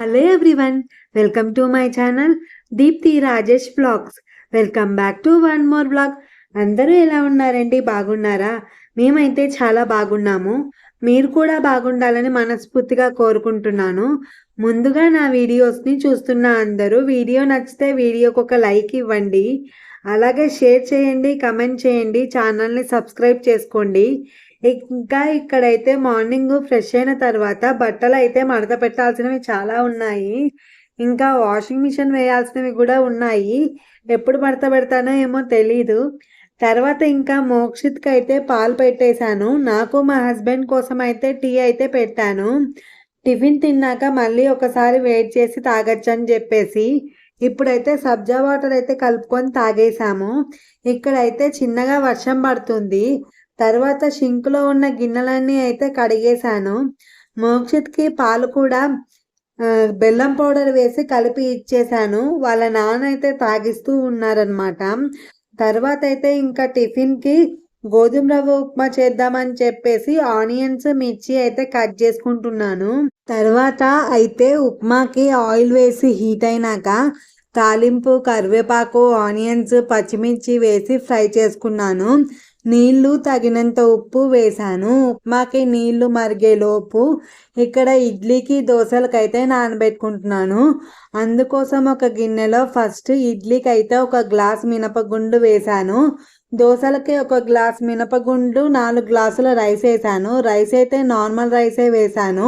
Hello everyone welcome to my channel Deepthi Rajesh vlogs welcome back to one more vlog అందరూ ఎలా ఉన్నారండి? బాగున్నారా? మేమైతే చాలా బాగున్నాము. మీరు కూడా బాగుండాలని మనస్ఫూర్తిగా కోరుకుంటున్నాను. ముందుగా నా వీడియోస్ని చూస్తున్న అందరూ వీడియో నచ్చితే వీడియోకి ఒక లైక్ ఇవ్వండి. అలాగే షేర్ చేయండి కమెంట్ చేయండి ఛానల్ని సబ్స్క్రైబ్ చేసుకోండి. ఇంకా ఇక్కడైతే మార్నింగ్ ఫ్రెష్ అయిన తర్వాత బట్టలు అయితే మడత పెట్టాల్సినవి చాలా ఉన్నాయి. ఇంకా వాషింగ్ మిషన్ వేయాల్సినవి కూడా ఉన్నాయి. ఎప్పుడు మడత పెడతానో ఏమో తెలీదు. తర్వాత ఇంకా మోక్షిత్కి అయితే పాలు పెట్టేశాను. నాకు మా హస్బెండ్ కోసం అయితే టీ అయితే పెట్టాను. టిఫిన్ తిన్నాక మళ్ళీ ఒకసారి వెయిట్ చేసి తాగొచ్చు అని చెప్పేసి ఇప్పుడైతే సబ్జా వాటర్ అయితే కలుపుకొని తాగేసాము ఇక్కడైతే చిన్నగా వర్షం పడుతుంది. తర్వాత షింక్లో ఉన్న గిన్నెలన్నీ అయితే కడిగేశాను. మోక్షిత్కి పాలు కూడా బెల్లం పౌడర్ వేసి కలిపి ఇచ్చేసాను వాళ్ళ నాన్న అయితే తాగిస్తూ ఉన్నారనమాట తర్వాత అయితే ఇంకా టిఫిన్కి గోధుమ రవ్వ ఉప్మా చేద్దామని చెప్పేసి ఆనియన్స్ మిర్చి అయితే కట్ చేసుకుంటున్నాను. తర్వాత అయితే ఉప్మాకి ఆయిల్ వేసి హీట్ అయినాక తాలింపు కరివేపాకు ఆనియన్స్ పచ్చిమిర్చి వేసి ఫ్రై చేసుకున్నాను. నీళ్ళు తగినంత ఉప్పు వేశాను. ఉప్మాకి నీళ్ళు మరిగేలోపు ఇక్కడ ఇడ్లీకి దోశలకైతే నానబెట్టుకుంటున్నాను. అందుకోసం ఒక గిన్నెలో ఫస్ట్ ఇడ్లీకి అయితే ఒక గ్లాస్ మినపగుండు వేశాను. దోశలకి ఒక గ్లాస్ మినపగుండు నాలుగు గ్లాసుల రైస్ వేసాను రైస్ అయితే నార్మల్ రైసే వేసాను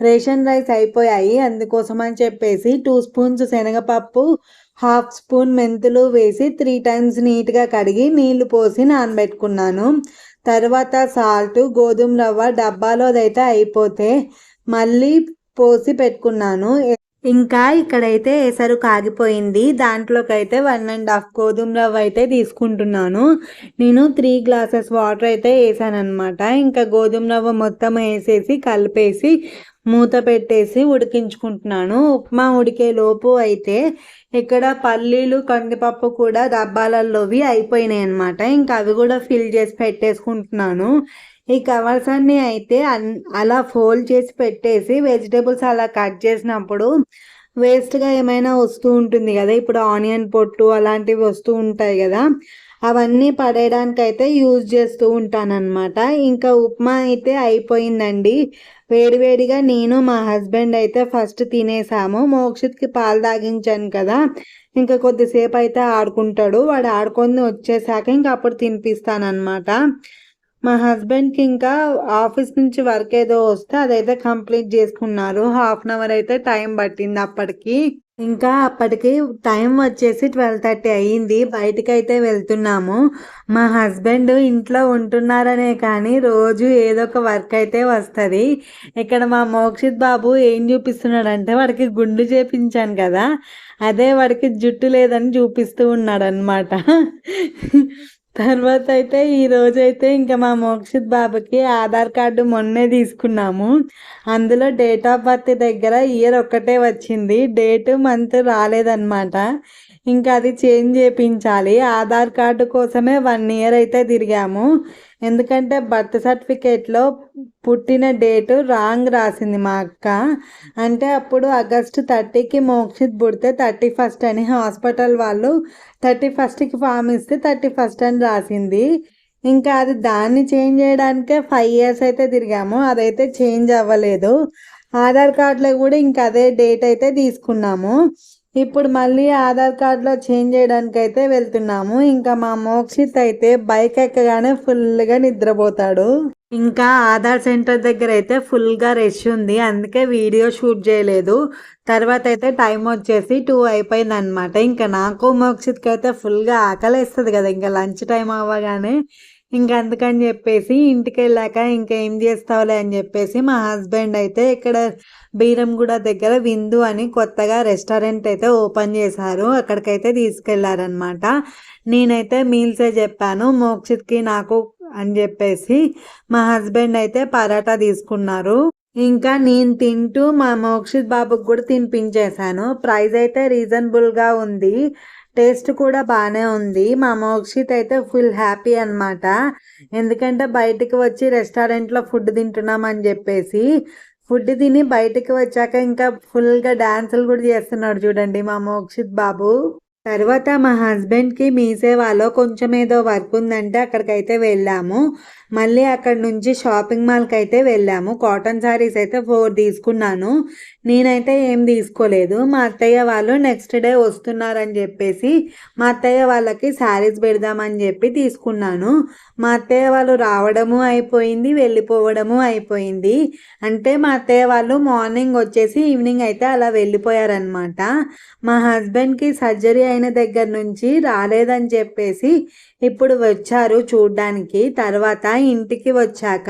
రేషన్ రైస్ అయిపోయాయి. అందుకోసం అని చెప్పేసి టూ స్పూన్స్ శనగపప్పు హాఫ్ స్పూన్ మెంతులు వేసి త్రీ టైమ్స్ నీట్గా కడిగి నీళ్ళు పోసి నానబెట్టుకున్నాను. తర్వాత సాల్ట్ గోధుమ రవ్వ డబ్బాలోదైతే అయిపోతే మళ్ళీ పోసి పెట్టుకున్నాను. ఇంకా ఇక్కడైతే ఎసరు కాగిపోయింది. దాంట్లోకి అయితే వన్ అండ్ హాఫ్ గోధుమ రవ్వ అయితే తీసుకుంటున్నాను. నేను త్రీ గ్లాసెస్ వాటర్ అయితే వేసాను అనమాట ఇంకా గోధుమ రవ్వ మొత్తం వేసేసి కలిపేసి మూత పెట్టేసి ఉడికించుకుంటున్నాను. ఉప్మా ఉడికే లోపు అయితే ఇక్కడ పల్లీలు కందిపప్పు కూడా డబ్బాలలోవి అయిపోయినాయి అనమాట ఇంకా అవి కూడా ఫిల్ చేసి పెట్టేసుకుంటున్నాను. ఈ కవర్స్ అన్నీ అయితే అలా ఫోల్డ్ చేసి పెట్టేసి వెజిటేబుల్స్ అలా కట్ చేసినప్పుడు వేస్ట్గా ఏమైనా వస్తూ ఉంటుంది కదా. ఇప్పుడు ఆనియన్ పొట్టు అలాంటివి వస్తూ ఉంటాయి కదా. అవన్నీ పడేయడానికి అయితే యూజ్ చేస్తూ ఉంటానన్నమాట. ఇంకా ఉప్మా అయితే అయిపోయిందండి. వేడివేడిగా నేను మా హస్బెండ్ అయితే ఫస్ట్ తినేసాము. మోక్షిత్కి పాలు తాగించాను కదా. ఇంకా కొద్దిసేపు అయితే ఆడుకుంటాడు. వాడు ఆడుకొని వచ్చేసాక ఇంకా అప్పుడు తినిపిస్తానమాట మా హస్బెండ్కి ఇంకా ఆఫీస్ నుంచి వర్క్ ఏదో వస్తే అదైతే కంప్లీట్ చేసుకున్నారు. హాఫ్ అన్ అవర్ అయితే టైం పట్టింది అప్పటికి. ఇంకా అప్పటికి టైం వచ్చేసి ట్వెల్వ్ థర్టీ అయ్యింది బయటకు అయితే వెళ్తున్నాము. మా హస్బెండ్ ఇంట్లో ఉంటున్నారనే కానీ రోజు ఏదో ఒక వర్క్ అయితే వస్తుంది. ఇక్కడ మా మోక్షిత్ బాబు ఏం చూపిస్తున్నాడంటే వాడికి గుండు చేపించాను కదా. అదే వాడికి జుట్టు లేదని చూపిస్తూ ఉన్నాడు అనమాట తర్వాత అయితే ఈ రోజైతే ఇంకా మా మోక్షిత్ బాబుకి ఆధార్ కార్డు మొన్నే తీసుకున్నాము. అందులో డేట్ ఆఫ్ బర్త్ దగ్గర ఇయర్ ఒక్కటే వచ్చింది. డేట్ మంత్ రాలేదన్నమాట. ఇంకా అది చేంజ్ చేయించాలి ఆధార్ కార్డు కోసమే వన్ ఇయర్ అయితే తిరిగాము. ఎందుకంటే బర్త్ సర్టిఫికేట్లో పుట్టిన డేటు రాంగ్ రాసింది మా అక్క. అంటే అప్పుడు ఆగస్టు థర్టీకి మోక్షిత్ పుడితే థర్టీ ఫస్ట్ అని హాస్పిటల్ వాళ్ళు థర్టీ ఫస్ట్కి ఫామ్ ఇస్తే థర్టీ ఫస్ట్ అని రాసింది. ఇంకా అది దాన్ని చేంజ్ చేయడానికే ఫైవ్ ఇయర్స్ అయితే తిరిగాము. అదైతే చేంజ్ అవ్వలేదు. ఆధార్ కార్డులో కూడా ఇంకా అదే డేట్ అయితే తీసుకున్నాము. ఇప్పుడు మళ్ళీ ఆధార్ కార్డులో చేంజ్ చేయడానికి అయితే వెళ్తున్నాము. ఇంకా మా మోక్షిత్ అయితే బైక్ ఎక్కగానే ఫుల్గా నిద్రపోతాడు. ఇంకా ఆధార్ సెంటర్ దగ్గర అయితే ఫుల్గా రష్ ఉంది. అందుకే వీడియో షూట్ చేయలేదు. తర్వాత అయితే టైం వచ్చేసి టూ అయిపోయింది అనమాట ఇంకా నాకు మోక్షిత్కి అయితే ఫుల్గా ఆకలిస్తుంది కదా. ఇంకా లంచ్ టైం అవ్వగానే ఇంకా అందుకని చెప్పేసి ఇంటికి వెళ్ళాక ఇంకా ఏం చేస్తావులే అని చెప్పేసి మా హస్బెండ్ అయితే ఇక్కడ బీరంగూడ దగ్గర విందు అని కొత్తగా రెస్టారెంట్ అయితే ఓపెన్ చేశారు. అక్కడికైతే తీసుకెళ్ళారనమాట నేనైతే మీల్సే చెప్పాను. మోక్షిత్కి నాకు అని చెప్పేసి మా హస్బెండ్ అయితే పరాటా తీసుకున్నారు. ఇంకా నేను తింటూ మా మోక్షిత్ బాబుకి కూడా తినిపించేశాను. ప్రైస్ అయితే రీజనబుల్గా ఉంది. టేస్ట్ కూడా బాగానే ఉంది. మా మోక్షిత్ అయితే ఫుల్ హ్యాపీ అనమాట ఎందుకంటే బయటకు వచ్చి రెస్టారెంట్లో ఫుడ్ తింటున్నామని చెప్పేసి ఫుడ్ తిని బయటికి వచ్చాక ఇంకా ఫుల్గా డ్యాన్సులు కూడా చేస్తున్నాడు చూడండి మా మోక్షిత్ బాబు. తర్వాత మా హస్బెండ్కి మీ సేవాలో కొంచెం ఏదో వర్క్ ఉందంటే అక్కడికైతే వెళ్ళాము. మళ్ళీ అక్కడ నుంచి షాపింగ్ మాల్కి అయితే వెళ్ళాము. కాటన్ శారీస్ అయితే ఫోర్ తీసుకున్నాను. నేనైతే ఏం తీసుకోలేదు. మా అత్తయ్య వాళ్ళు నెక్స్ట్ డే వస్తున్నారని చెప్పేసి మా అత్తయ్య వాళ్ళకి శారీస్ పెడదామని చెప్పి తీసుకున్నాను. మా అత్తయ్య వాళ్ళు రావడము అయిపోయింది వెళ్ళిపోవడము అయిపోయింది. అంటే మా అత్తయ్య వాళ్ళు మార్నింగ్ వచ్చేసి ఈవినింగ్ అయితే అలా వెళ్ళిపోయారనమాట మా హస్బెండ్కి సర్జరీ అయిన దగ్గర నుంచి రాలేదని చెప్పేసి ఇప్పుడు వచ్చారు చూడ్డానికి. తర్వాత ఇంటికి వచ్చాక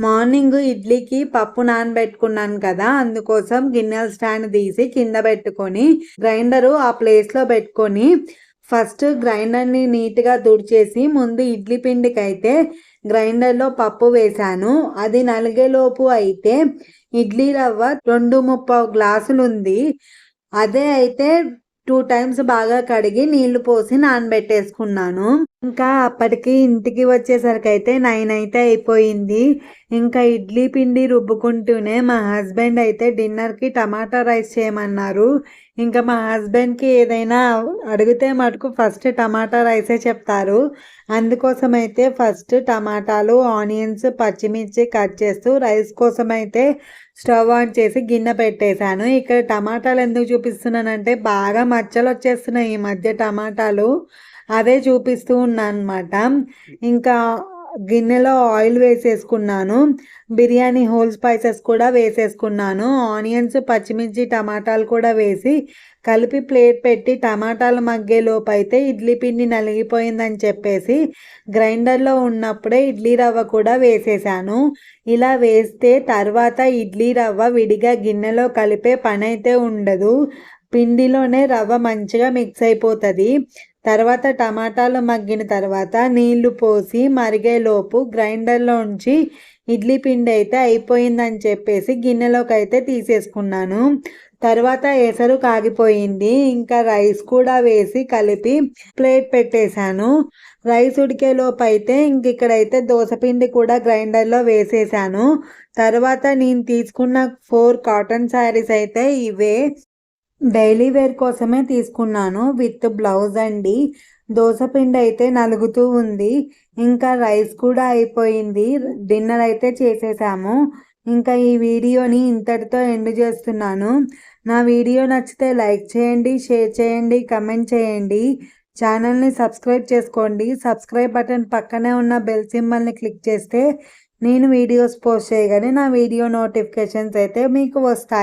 మార్నింగ్ ఇడ్లీకి పప్పు నానబెట్టుకున్నాను కదా అందుకోసం గిన్నెల స్టాండ్ తీసి కింద పెట్టుకొని గ్రైండరు ఆ ప్లేస్లో పెట్టుకొని ఫస్ట్ గ్రైండర్ని నీట్గా తుడిచేసి ముందు ఇడ్లీ పిండికి అయితే గ్రైండర్లో పప్పు వేశాను. అది నలిగేలోపు అయితే ఇడ్లీ రవ్వ రెండు ముప్పావు గ్లాసులు ఉంది అదే అయితే టూ టైమ్స్ బాగా కడిగి నీళ్ళు పోసి నానబెట్టేసుకున్నాను. ఇంకా అప్పటికి ఇంటికి వచ్చేసరికి అయితే నైన్ అయితే అయిపోయింది. ఇంకా ఇడ్లీ పిండి రుబ్బుకుంటూనే మా హస్బెండ్ అయితే డిన్నర్కి టమాటా రైస్ చేయమన్నారు. ఇంకా మా హస్బెండ్కి ఏదైనా అడిగితే మటుకు ఫస్ట్ టమాటా రైసే చెప్తారు. అందుకోసం అయితే ఫస్ట్ టమాటాలు ఆనియన్స్ పచ్చిమిర్చి కట్ చేస్తూ రైస్ కోసం అయితే స్టవ్ ఆన్ చేసి గిన్నె పెట్టేశాను. ఇక్కడ టమాటాలు ఎందుకు చూపిస్తున్నానంటే బాగా మచ్చలు వచ్చేస్తున్నాయి ఈ మధ్య టమాటాలు. అదే చూపిస్తూ ఉన్నాను అనమాట ఇంకా గిన్నెలో ఆయిల్ వేసేసుకున్నాను. బిర్యానీ హోల్ స్పైసెస్ కూడా వేసేసుకున్నాను. ఆనియన్స్ పచ్చిమిర్చి టమాటాలు కూడా వేసి కలిపి ప్లేట్ పెట్టి టమాటాలు మగ్గేలోపు అయితే ఇడ్లీ పిండి నలిగిపోయిందని చెప్పేసి గ్రైండర్లో ఉన్నప్పుడే ఇడ్లీ రవ్వ కూడా వేసేసాను. ఇలా వేస్తే తర్వాత ఇడ్లీ రవ్వ విడిగా గిన్నెలో కలిపే పని అయితే ఉండదు. పిండిలోనే రవ్వ మంచిగా మిక్స్ అయిపోతుంది. తర్వాత టమాటాలు మగ్గిన తర్వాత నీళ్ళు పోసి మరిగేలోపు గ్రైండర్లో ఉంచి ఇడ్లీ పిండి అయితే అయిపోయిందని చెప్పేసి గిన్నెలోకి అయితే తీసేసుకున్నాను. తర్వాత ఎసరు కాగిపోయింది. ఇంకా రైస్ కూడా వేసి కలిపి ప్లేట్ పెట్టేశాను. రైస్ ఉడికేలోపు అయితే ఇంక ఇక్కడైతే దోశపిండి కూడా గ్రైండర్లో వేసేసాను తర్వాత నేను తీసుకున్న ఫోర్ కాటన్ శారీస్ అయితే ఇవే. డైలీ వేర్ కోసమే తీసుకున్నాను. విత్ బ్లౌజ్ అండి. దోశపిండి అయితే నలుగుతూ ఉంది. ఇంకా రైస్ కూడా అయిపోయింది. డిన్నర్ అయితే చేసేసాము. ఇంకా ఈ వీడియోని ఇంతటితో ఎండ్ చేస్తున్నాను. నా వీడియో నచ్చితే లైక్ చేయండి షేర్ చేయండి కమెంట్ చేయండి. ఛానల్ని సబ్స్క్రైబ్ చేసుకోండి. సబ్స్క్రైబ్ బటన్ పక్కనే ఉన్న బెల్ సింబల్ని క్లిక్ చేస్తే నేను వీడియోస్ పోస్ట్ చేయగానే నా వీడియో నోటిఫికేషన్స్ అయితే మీకు వస్తాయి.